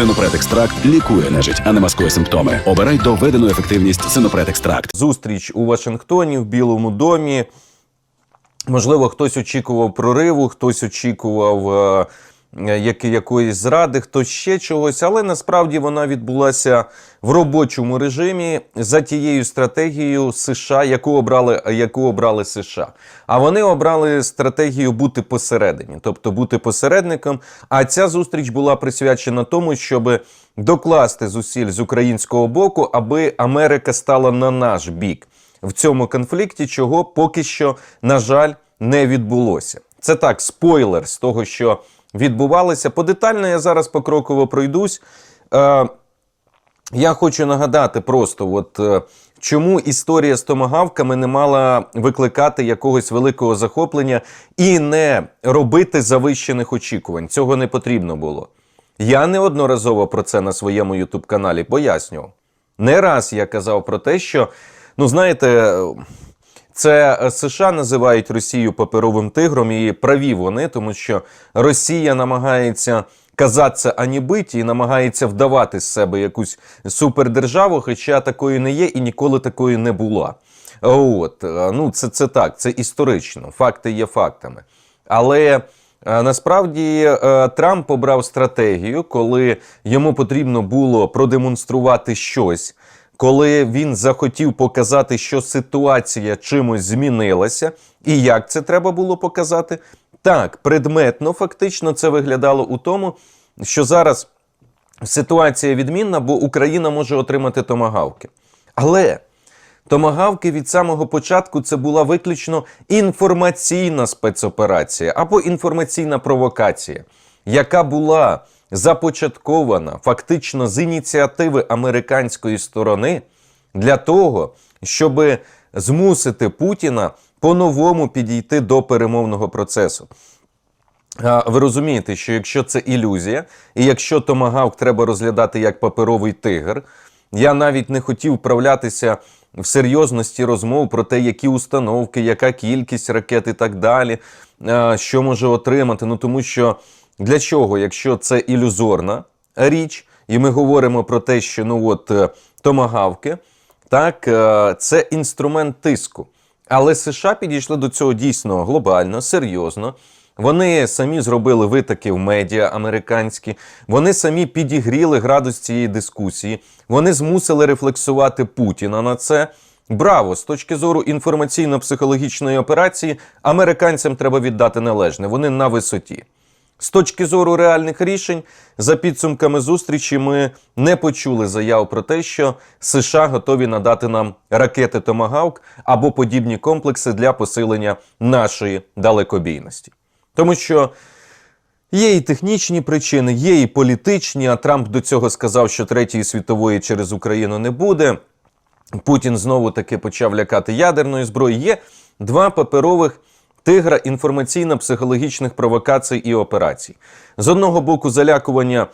Синопред екстракт лікує нежить, а не маскує симптоми. Обирай доведену ефективність Синопред екстракт. зустріч у Вашингтоні в Білому домі. Можливо, хтось очікував прориву, хтось очікував е, як- якоїсь зради, хтось ще чогось, але насправді вона відбулася в робочому режимі за тією стратегією США, яку обрали, яку обрали США. А вони обрали стратегію бути посередині, тобто бути посередником. А ця зустріч була присвячена тому, щоб докласти зусиль з українського боку, аби Америка стала на наш бік в цьому конфлікті, чого поки що, на жаль, не відбулося. Це так, спойлер з того, що відбувалося. Подетально я зараз покроково пройдусь. Е, я хочу нагадати просто, от е, чому історія з томагавками не мала викликати якогось великого захоплення і не робити завищених очікувань. Цього не потрібно було. Я неодноразово про це на своєму ютуб каналі пояснював. Не раз я казав про те, що, ну знаєте, це е, США називають Росію паперовим тигром, і праві вони, тому що Росія намагається казатися ані биті і намагається вдавати з себе якусь супердержаву, хоча такої не є і ніколи такої не була. От е, ну це, це так, це історично. Факти є фактами. Але е, насправді Трамп обрав стратегію, коли йому потрібно було продемонструвати щось, коли він захотів показати, що ситуація чимось змінилася, і як це треба було показати. Так, предметно, фактично, це виглядало у тому, що зараз ситуація відмінна, бо Україна може отримати томагавки. Але Томагавки від самого початку це була виключно інформаційна спецоперація або інформаційна провокація, яка була започаткована фактично з ініціативи американської сторони для того, щоб змусити Путіна по-новому підійти до перемовного процесу. Ви розумієте, що якщо це ілюзія, і якщо томагавк треба розглядати як паперовий тигр, я навіть не хотів вправлятися в серйозності розмов про те, які установки, яка кількість ракет і так далі, що може отримати. Ну тому що для чого, якщо це ілюзорна річ, і ми говоримо про те, що ну от е, томагавки, так е, це інструмент тиску. Але США підійшли до цього дійсно глобально, серйозно. Вони самі зробили витоки в медіа американські, вони самі підігріли градус цієї дискусії, вони змусили рефлексувати Путіна на це. Браво! З точки зору інформаційно-психологічної операції, американцям треба віддати належне. Вони на висоті. З точки зору реальних рішень, за підсумками зустрічі, ми не почули заяв про те, що США готові надати нам ракети Томагавк або подібні комплекси для посилення нашої далекобійності. Тому що є і технічні причини, є і політичні. А Трамп до цього сказав, що третьої світової через Україну не буде. Путін знову таки почав лякати ядерною зброєю. Є два паперових тигра інформаційно-психологічних провокацій і операцій. З одного боку, залякування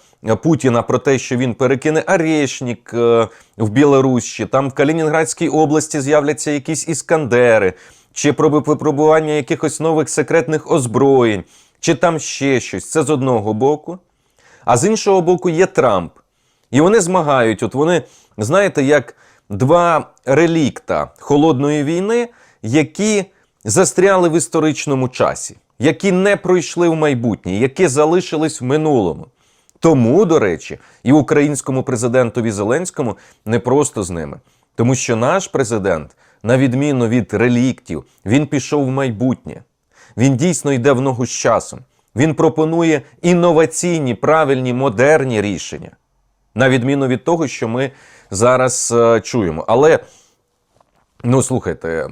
Путіна про те, що він перекине Арешнік е, в Білорусь, чи там в Калінінградській області з'являться якісь іскандери, чи про випробування якихось нових секретних озброєнь, чи там ще щось. Це з одного боку. А з іншого боку, є Трамп. І вони змагають. От вони, знаєте, як два релікта холодної війни, які застряли в історичному часі, які не пройшли в майбутнє, які залишились в минулому. Тому, до речі, і українському президентові Зеленському не просто з ними. Тому що наш президент, на відміну від реліктів, він пішов в майбутнє. Він дійсно йде в ногу з часом. Він пропонує інноваційні, правильні, модерні рішення, на відміну від того, що ми зараз е, чуємо. Але, ну слухайте,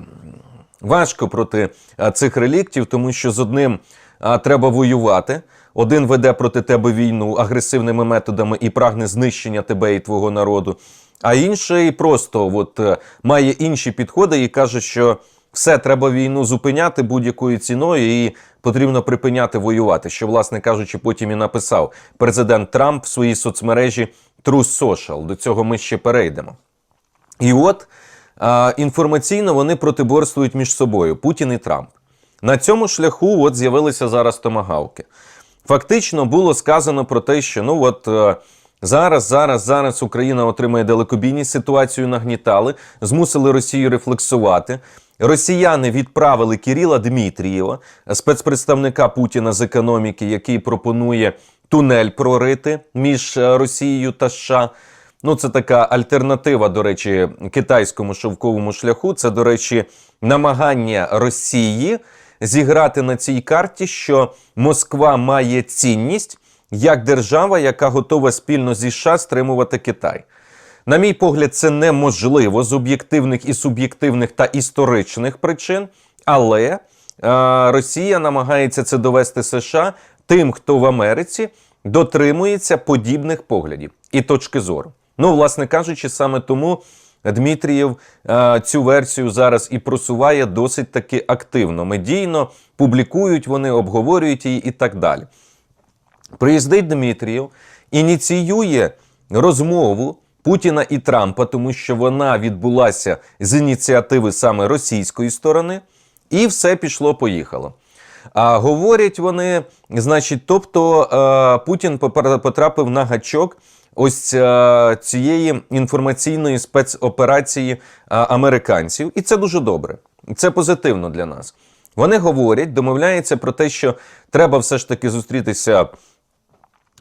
важко проти е, цих реліктів, тому що з одним е, треба воювати. Один веде проти тебе війну агресивними методами і прагне знищення тебе і твого народу. А інший просто от, е, має інші підходи і каже, що все треба війну зупиняти будь-якою ціною, і потрібно припиняти воювати. Що, власне кажучи, потім і написав президент Трамп в своїй соцмережі Truth Social. До цього ми ще перейдемо. І от інформаційно вони протиборствують між собою Путін і Трамп. На цьому шляху от з'явилися зараз томагавки. Фактично було сказано про те, що ну от е, Зараз, зараз, зараз Україна отримує далекобійність, ситуацію нагнітали, змусили Росію рефлексувати. Росіяни відправили Кирила Дмитрієва, спецпредставника Путіна з економіки, який пропонує тунель прорити між е, Росією та США. Ну, це така альтернатива, до речі, китайському шовковому шляху. Це, до речі, намагання Росії зіграти на цій карті, що Москва має цінність як держава, яка готова спільно зі США стримувати Китай. На мій погляд, це неможливо з об'єктивних і суб'єктивних та історичних причин, але е, Росія намагається це довести США тим, хто в Америці дотримується подібних поглядів і точки зору. Ну, власне кажучи, саме тому Дмитрієв е, цю версію зараз і просуває досить таки активно. Медійно публікують вони, обговорюють її і так далі. Приїздить Дмитрієв, ініціює розмову Путіна і Трампа, тому що вона відбулася з ініціативи саме російської сторони, і все пішло-поїхало. А говорять вони, значить, тобто е, Путін потрапив на гачок ось е, цієї інформаційної спецоперації е, американців, і це дуже добре. Це позитивно для нас. Вони говорять, домовляються про те, що треба все ж таки зустрітися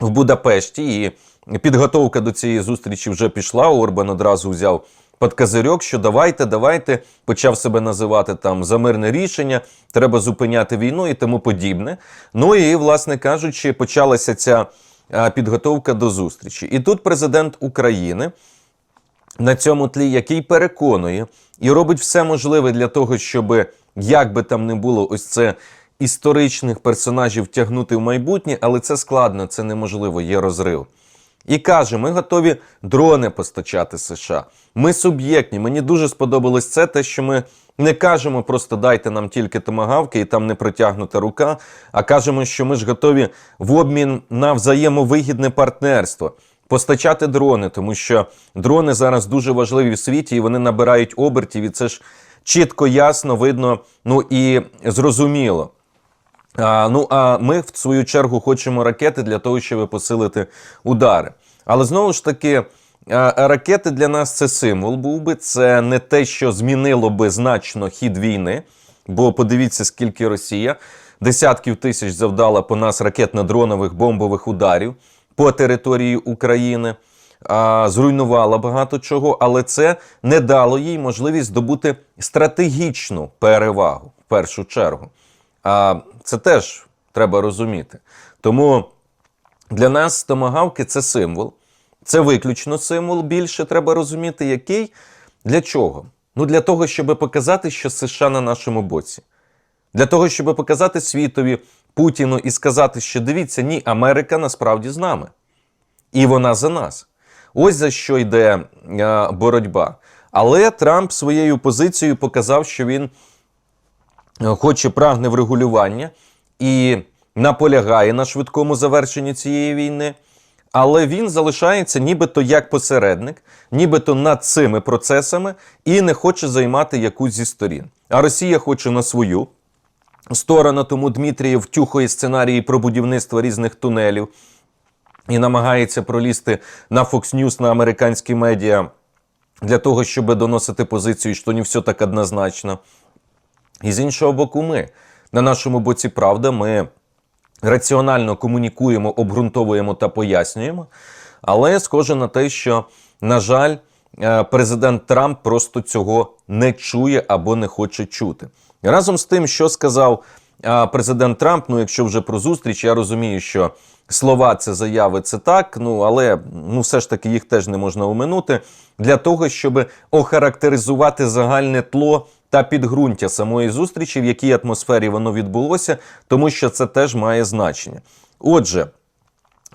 в Будапешті, і підготовка до цієї зустрічі вже пішла. Орбан одразу взяв під козирьок, що давайте, давайте, почав себе називати там за мирне рішення, треба зупиняти війну і тому подібне. Ну і, власне кажучи, почалася ця підготовка до зустрічі. І тут президент України на цьому тлі, який переконує і робить все можливе для того, щоб як би там не було, ось це історичних персонажів тягнути в майбутнє, але це складно, це неможливо, є розрив. І каже: ми готові дрони постачати США. Ми суб'єктні. Мені дуже сподобалось це, те, що ми не кажемо просто дайте нам тільки томагавки і там не протягнута рука, а кажемо, що ми ж готові в обмін на взаємовигідне партнерство постачати дрони, тому що дрони зараз дуже важливі в світі і вони набирають обертів, і це ж чітко, ясно, видно, ну і зрозуміло. А, ну а ми в свою чергу хочемо ракети для того, щоб посилити удари. Але знову ж таки, ракети для нас це символ був би. Це не те, що змінило би значно хід війни. Бо подивіться, скільки Росія десятків тисяч завдала по нас ракетно-дронових бомбових ударів по території України. А, зруйнувала багато чого, але це не дало їй можливість здобути стратегічну перевагу в першу чергу. А це теж треба розуміти. Тому для нас томагавки це символ. Це виключно символ. Більше треба розуміти, який. Для чого? Ну для того, щоб показати, що США на нашому боці. Для того, щоб показати світові Путіну і сказати, що дивіться, ні, Америка насправді з нами. І вона за нас. Ось за що йде е, боротьба. Але Трамп своєю позицією показав, що він хоче прагне врегулювання і наполягає на швидкому завершенні цієї війни. Але він залишається нібито як посередник, нібито над цими процесами і не хоче займати якусь зі сторін. А Росія хоче на свою сторону, тому Дмитрієв втюхує сценарії про будівництво різних тунелів і намагається пролізти на Fox News, на американські медіа для того, щоб доносити позицію, що не все так однозначно. І з іншого боку, ми на нашому боці правда, ми раціонально комунікуємо, обґрунтовуємо та пояснюємо. Але схоже на те, що, на жаль, е, президент Трамп просто цього не чує або не хоче чути. Разом з тим, що сказав е, президент Трамп, ну якщо вже про зустріч, я розумію, що слова це заяви, це так. Ну але ну все ж таки їх теж не можна оминути для того, щоб охарактеризувати загальне тло та підґрунтя самої зустрічі, в якій атмосфері воно відбулося, тому що це теж має значення. Отже,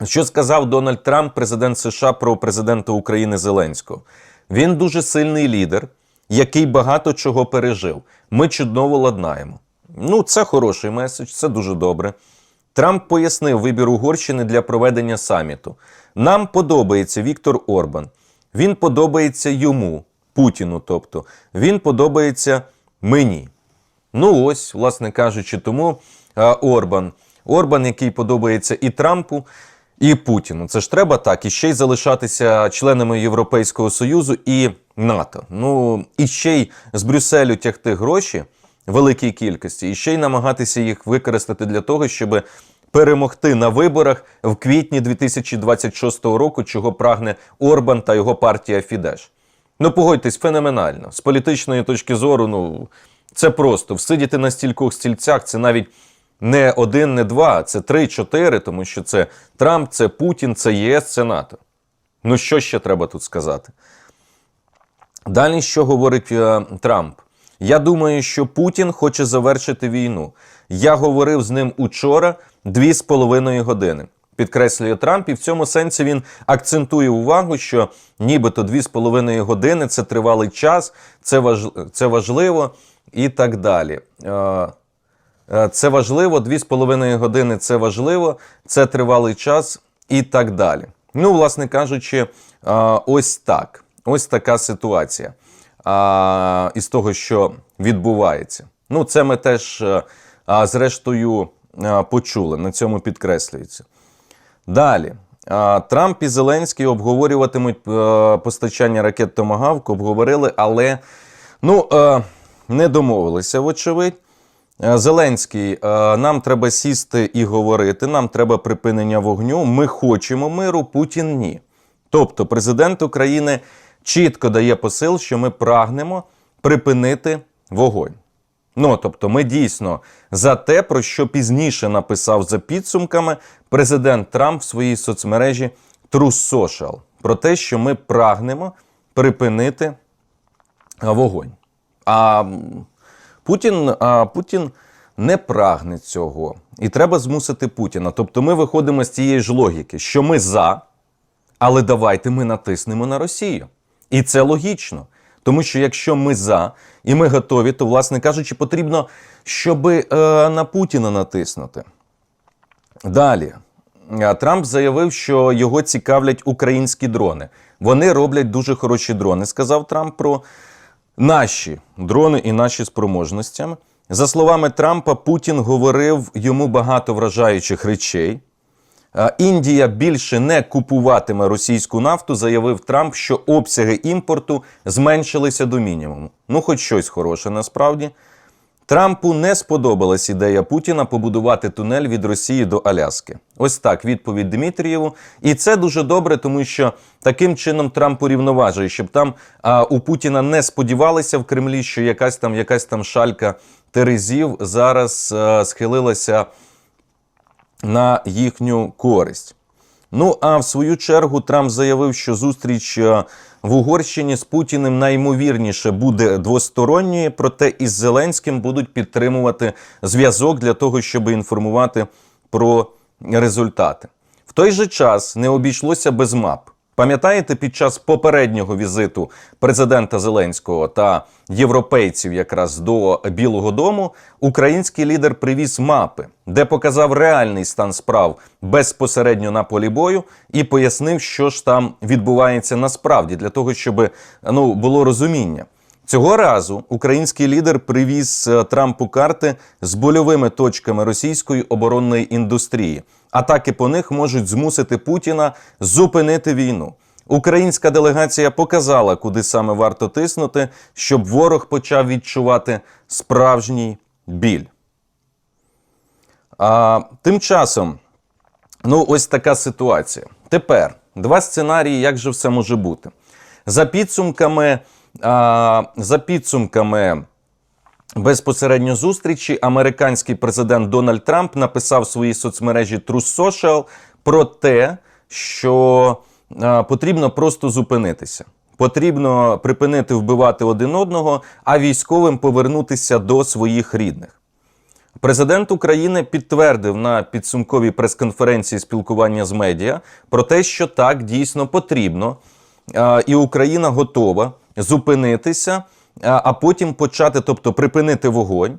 що сказав Дональд Трамп, президент США, про президента України Зеленського? Він дуже сильний лідер, який багато чого пережив. Ми чудово ладнаємо. Ну, це хороший меседж, це дуже добре. Трамп пояснив вибір Угорщини для проведення саміту. Нам подобається Віктор Орбан. Він подобається йому, Путіну. Тобто, він подобається мені. Ну ось, власне кажучи, тому Орбан. Орбан, який подобається і Трампу, і Путіну. Це ж треба так, і ще й залишатися членами Європейського Союзу і НАТО. Ну і ще й з Брюсселю тягти гроші великій кількості, і ще й намагатися їх використати для того, щоб перемогти на виборах в квітні 2026 року, чого прагне Орбан та його партія Фідеш. Ну, погодьтесь, феноменально. З політичної точки зору, ну це просто всидіти на стількох стільцях, це навіть не один, не два, це три-чотири, тому що це Трамп, це Путін, це ЄС, це НАТО. Ну що ще треба тут сказати? Далі, що говорить е, Трамп? Я думаю, що Путін хоче завершити війну. Я говорив з ним учора дві з половиною години. Підкреслює Трамп, і в цьому сенсі він акцентує увагу, що нібито дві з половиною години це тривалий час, це, важ... це важливо і так далі. Е, е, Це важливо, дві з половиною години це важливо, це тривалий час і так далі. Ну, власне кажучи, е, ось так. Ось така ситуація із того, що відбувається. Ну, це ми теж, зрештою, почули. На цьому підкреслюється. Далі. Трамп і Зеленський обговорюватимуть е, постачання ракет Томагавк, обговорили, але ну, е, не домовилися, вочевидь. Е, Зеленський, нам треба сісти і говорити, нам треба припинення вогню. Ми хочемо миру, Путін ні. Тобто, президент України чітко дає посил, що ми прагнемо припинити вогонь. Ну, тобто, ми дійсно за те, про що пізніше написав за підсумками президент Трамп в своїй соцмережі True Social, про те, що ми прагнемо припинити вогонь. А Путін, а, Путін не прагне цього. І треба змусити Путіна. Тобто ми виходимо з цієї ж логіки, що ми за, але давайте ми натиснемо на Росію. І це логічно. Тому що якщо ми за і ми готові, то, власне кажучи, потрібно, щоб е, на Путіна натиснути. Далі. Е, Трамп заявив, що його цікавлять українські дрони. Вони роблять дуже хороші дрони, сказав Трамп про наші дрони і наші спроможності. За словами Трампа, Путін говорив йому багато вражаючих речей. Індія більше не купуватиме російську нафту, заявив Трамп, що обсяги імпорту зменшилися до мінімуму. Ну, хоч щось хороше насправді. Трампу не сподобалась ідея Путіна побудувати тунель від Росії до Аляски. Ось так відповідь Дмитрієву. І це дуже добре, тому що таким чином Трамп урівноважує, щоб там а, у Путіна не сподівалися в Кремлі, що якась там якась там шалька терезів зараз а, схилилася на їхню користь. Ну а в свою чергу Трамп заявив, що зустріч е, в Угорщині з Путіним найімовірніше буде двосторонньою, проте із Зеленським будуть підтримувати зв'язок для того, щоб інформувати про результати. В той же час не обійшлося без мап. Пам'ятаєте, під час попереднього візиту президента Зеленського та європейців якраз до Білого Дому український лідер привіз мапи, де показав реальний стан справ безпосередньо на полі бою і пояснив, що ж там відбувається насправді, для того, щоб ну було розуміння. Цього разу український лідер привіз е, Трампу карти з больовими точками російської оборонної індустрії. Атаки по них можуть змусити Путіна зупинити війну. Українська делегація показала, куди саме варто тиснути, щоб ворог почав відчувати справжній біль. А, тим часом, ну, ось така ситуація. Тепер два сценарії, як же все може бути. За підсумками, за підсумками безпосередньо зустрічі, американський президент Дональд Трамп написав в своїй соцмережі True Social про те, що потрібно просто зупинитися. Потрібно припинити вбивати один одного, а військовим повернутися до своїх рідних. Президент України підтвердив на підсумковій прес-конференції спілкування з медіа про те, що так дійсно потрібно, і Україна готова зупинитися, а потім почати, тобто припинити вогонь,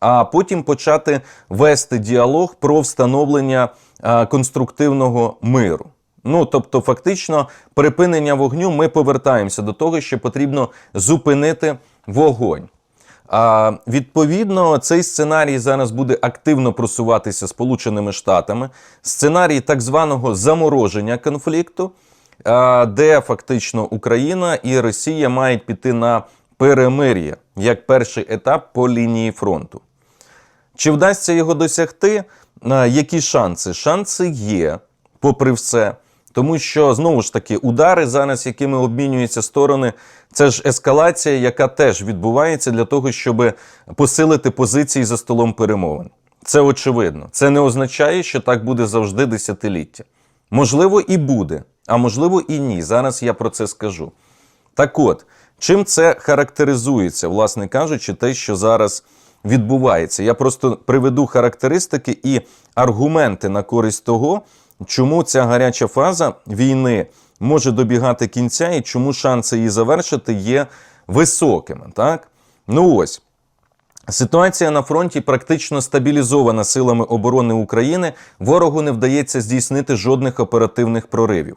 а потім почати вести діалог про встановлення конструктивного миру. Ну, тобто, фактично, припинення вогню ми повертаємося до того, що потрібно зупинити вогонь. А, відповідно, цей сценарій зараз буде активно просуватися Сполученими Штатами. Сценарій так званого замороження конфлікту, де фактично Україна і Росія мають піти на перемир'я як перший етап по лінії фронту. Чи вдасться його досягти? Які шанси? Шанси є, попри все. Тому що знову ж таки удари зараз, якими обмінюються сторони, це ж ескалація, яка теж відбувається для того, щоб посилити позиції за столом перемовин. Це очевидно. Це не означає, що так буде завжди десятиліття. Можливо, і буде, а можливо, і ні. Зараз я про це скажу. Так от, чим це характеризується, власне кажучи, те, що зараз відбувається. Я просто приведу характеристики і аргументи на користь того, чому ця гаряча фаза війни може добігати кінця і чому шанси її завершити є високими. Так? Ну ось. Ситуація на фронті практично стабілізована силами оборони України. Ворогу не вдається здійснити жодних оперативних проривів.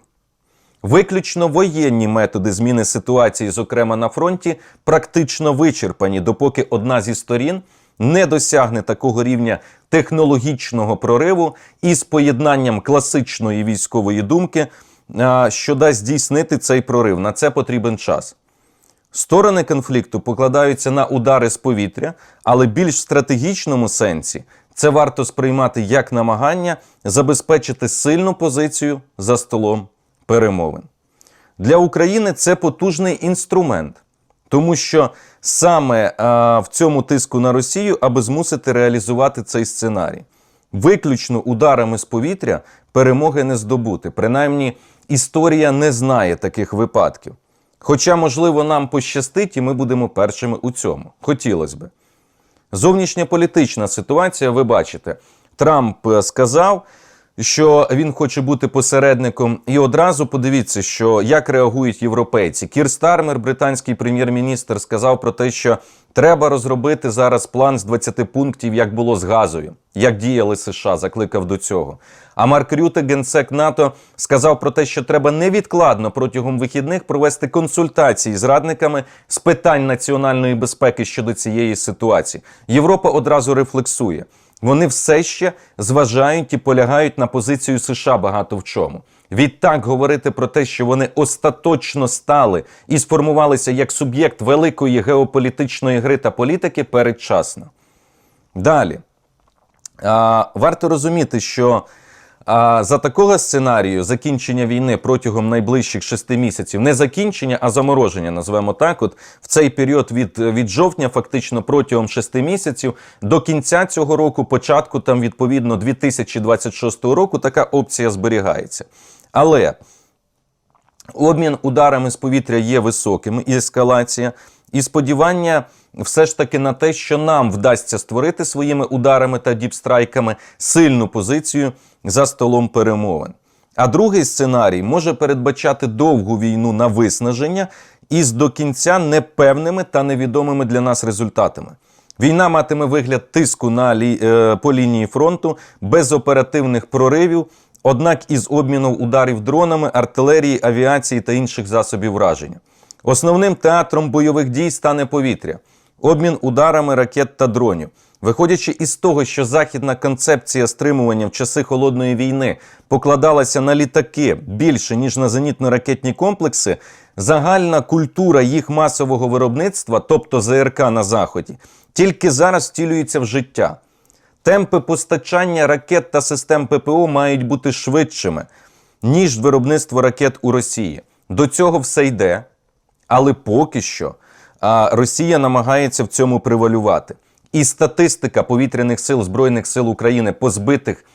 Виключно воєнні методи зміни ситуації, зокрема на фронті, практично вичерпані, допоки одна зі сторін не досягне такого рівня технологічного прориву із поєднанням класичної військової думки, що дасть здійснити цей прорив. На це потрібен час. Сторони конфлікту покладаються на удари з повітря, але більш в стратегічному сенсі це варто сприймати як намагання забезпечити сильну позицію за столом перемовин. Для України це потужний інструмент, тому що саме а, в цьому тиску на Росію, аби змусити реалізувати цей сценарій. Виключно ударами з повітря перемоги не здобути. Принаймні, історія не знає таких випадків. Хоча, можливо, нам пощастить, і ми будемо першими у цьому. Хотілося би. Зовнішньополітична ситуація, ви бачите, Трамп е, сказав, що він хоче бути посередником, і одразу подивіться, що як реагують європейці. Кір Стармер, британський прем'єр-міністр, сказав про те, що треба розробити зараз план з 20 пунктів, як було з газою, як діяли США, закликав до цього. А Марк Рюте, генсек НАТО, сказав про те, що треба невідкладно протягом вихідних провести консультації з радниками з питань національної безпеки щодо цієї ситуації. Європа одразу рефлексує. Вони все ще зважають і полягають на позицію США багато в чому. Відтак говорити про те, що вони остаточно стали і сформувалися як суб'єкт великої геополітичної гри та політики передчасно. Далі. А, варто розуміти, що а, за такого сценарію закінчення війни протягом найближчих шести місяців, не закінчення, а замороження, назвемо так. От в цей період від, від жовтня, фактично протягом шести місяців, до кінця цього року, початку там відповідно 2026 року, така опція зберігається. Але обмін ударами з повітря є високим, і ескалація, і сподівання все ж таки на те, що нам вдасться створити своїми ударами та діпстрайками сильну позицію за столом перемовин. А другий сценарій може передбачати довгу війну на виснаження із до кінця непевними та невідомими для нас результатами. Війна матиме вигляд тиску на лі... е, по лінії фронту без оперативних проривів, однак із обміном ударів дронами, артилерії, авіації та інших засобів враження. Основним театром бойових дій стане повітря, обмін ударами ракет та дронів. Виходячи із того, що західна концепція стримування в часи холодної війни покладалася на літаки більше ніж на зенітно-ракетні комплекси, загальна культура їх масового виробництва, тобто ЗРК на заході, тільки зараз втілюється в життя. Темпи постачання ракет та систем ППО мають бути швидшими, ніж виробництво ракет у Росії. До цього все йде, але поки що а, Росія намагається в цьому привалювати. І статистика повітряних сил Збройних сил України по збитих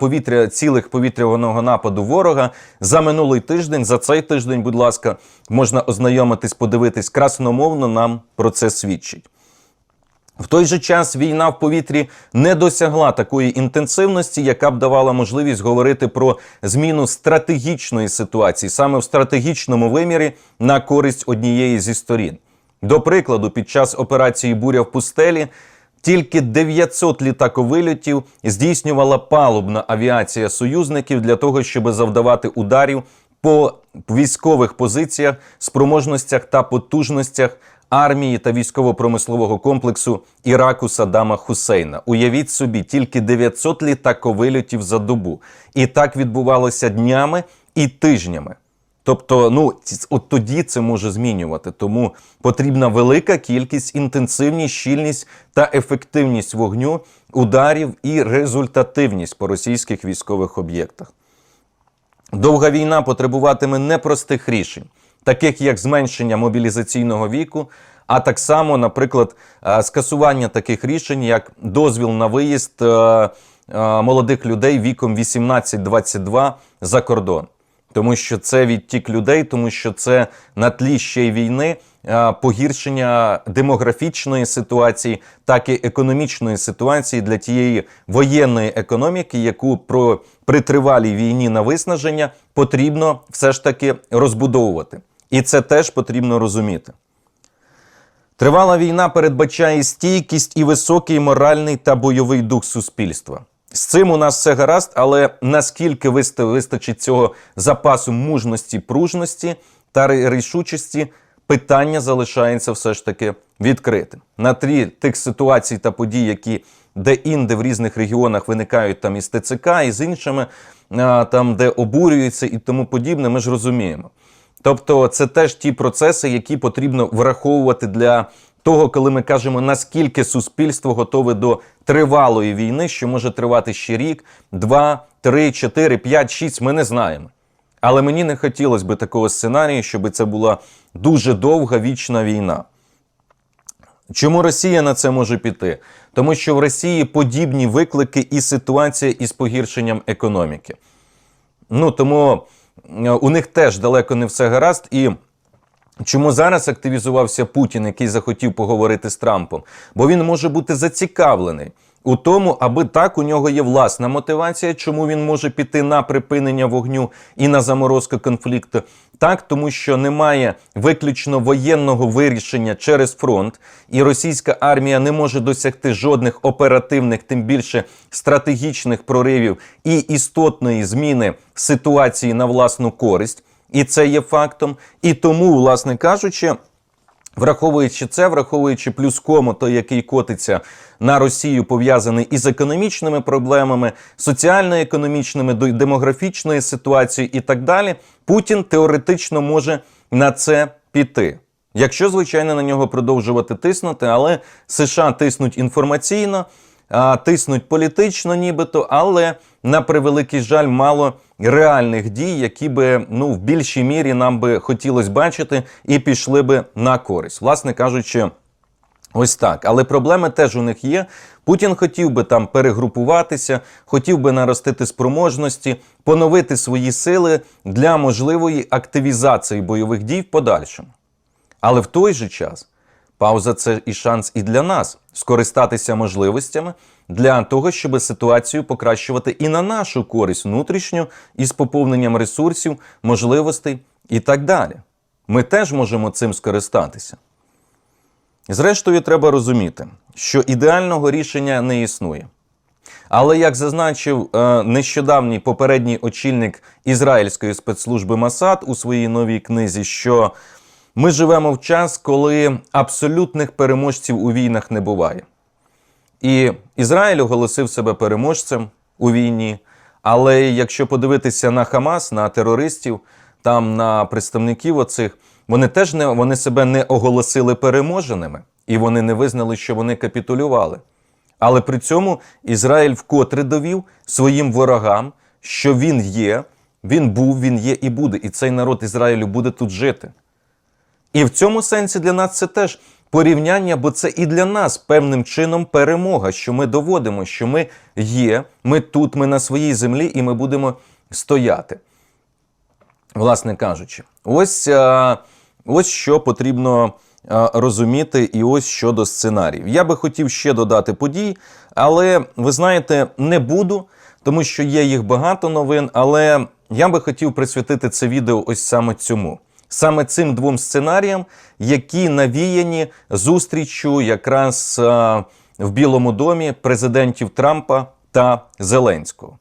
повітря цілих повітряного нападу ворога за минулий тиждень. За цей тиждень, будь ласка, можна ознайомитись, подивитись красномовно. Нам про це свідчить. В той же час війна в повітрі не досягла такої інтенсивності, яка б давала можливість говорити про зміну стратегічної ситуації саме в стратегічному вимірі на користь однієї зі сторін. До прикладу, під час операції Буря в пустелі тільки 900 літаковильотів здійснювала палубна авіація союзників для того, щоб завдавати ударів по військових позиціях, спроможностях та потужностях армії та військово-промислового комплексу Іраку Саддама Хусейна. Уявіть собі, тільки 900 літаковильотів за добу. І так відбувалося днями і тижнями. Тобто, ну от тоді це може змінювати. Тому потрібна велика кількість, інтенсивність, щільність та ефективність вогню, ударів і результативність по російських військових об'єктах. Довга війна потребуватиме непростих рішень, таких як зменшення мобілізаційного віку, а так само, наприклад, е, скасування таких рішень, як дозвіл на виїзд е, е, молодих людей віком 18-22 за кордон. Тому що це відтік людей, тому що це на тлі ще й війни погіршення демографічної ситуації, так і економічної ситуації для тієї воєнної економіки, яку про при тривалій війні на виснаження потрібно все ж таки розбудовувати. І це теж потрібно розуміти. Тривала війна передбачає стійкість і високий моральний та бойовий дух суспільства. З цим у нас все гаразд, але наскільки вистачить цього запасу мужності, пружності та рішучості, питання залишається все ж таки відкритим. На тлі тих ситуацій та подій, які де-інде в різних регіонах виникають там із ТЦК, і з іншими, там, де обурюються і тому подібне, ми ж розуміємо. Тобто, це теж ті процеси, які потрібно враховувати для того, коли ми кажемо, наскільки суспільство готове до тривалої війни, що може тривати ще рік, два, три, чотири, п'ять, шість. Ми не знаємо. Але мені не хотілося б такого сценарію, щоб це була дуже довга вічна війна. Чому Росія на це може піти? Тому що в Росії подібні виклики і ситуація із погіршенням економіки. Ну тому е, у них теж далеко не все гаразд. І чому зараз активізувався Путін, який захотів поговорити з Трампом? Бо він може бути зацікавлений у тому, аби так у нього є власна мотивація, чому він може піти на припинення вогню і на заморозку конфлікту. Так, тому що немає виключно воєнного вирішення через фронт, і російська армія не може досягти жодних оперативних, тим більше стратегічних проривів і істотної зміни ситуації на власну користь. І це є фактом. І тому, власне кажучи, Враховуючи це, враховуючи плюс кому, той, який котиться на Росію, пов'язаний із економічними проблемами, соціально-економічними, демографічною ситуацією і так далі, Путін теоретично може на це піти. Якщо, звичайно, на нього продовжувати тиснути, але США тиснуть інформаційно, тиснуть політично, нібито, але на превеликий жаль, мало реальних дій, які би ну в більшій мірі нам би хотілося бачити і пішли би на користь. Власне кажучи. Ось так, але проблеми теж у них є. Путін хотів би там перегрупуватися, хотів би наростити спроможності, поновити свої сили для можливої активізації бойових дій в подальшому. Але в той же час пауза це і шанс і для нас скористатися можливостями для того, щоб ситуацію покращувати і на нашу користь внутрішню, із поповненням ресурсів, можливостей і так далі. Ми теж можемо цим скористатися. Зрештою, треба розуміти, що ідеального рішення не існує. Але як зазначив е, нещодавній попередній очільник ізраїльської спецслужби Масад у своїй новій книзі, що ми живемо в час, коли абсолютних переможців у війнах не буває. І Ізраїль оголосив себе переможцем у війні. Але якщо подивитися на Хамас, на терористів, там на представників оцих, вони теж не вони себе не оголосили переможеними, і вони не визнали, що вони капітулювали. Але при цьому Ізраїль вкотре довів своїм ворогам, що він є, він був, він є і буде. І цей народ Ізраїлю буде тут жити. І в цьому сенсі для нас це теж порівняння, бо це і для нас певним чином перемога, що ми доводимо, що ми є, ми тут, ми на своїй землі, і ми будемо стояти. Власне кажучи, ось, ось що потрібно розуміти, і ось щодо сценаріїв. Я би хотів ще додати подій, але ви знаєте, не буду, тому що є їх багато новин. Але я би хотів присвятити це відео ось саме цьому. Саме цим двом сценаріям, які навіяні зустрічю якраз в Білому домі президентів Трампа та Зеленського.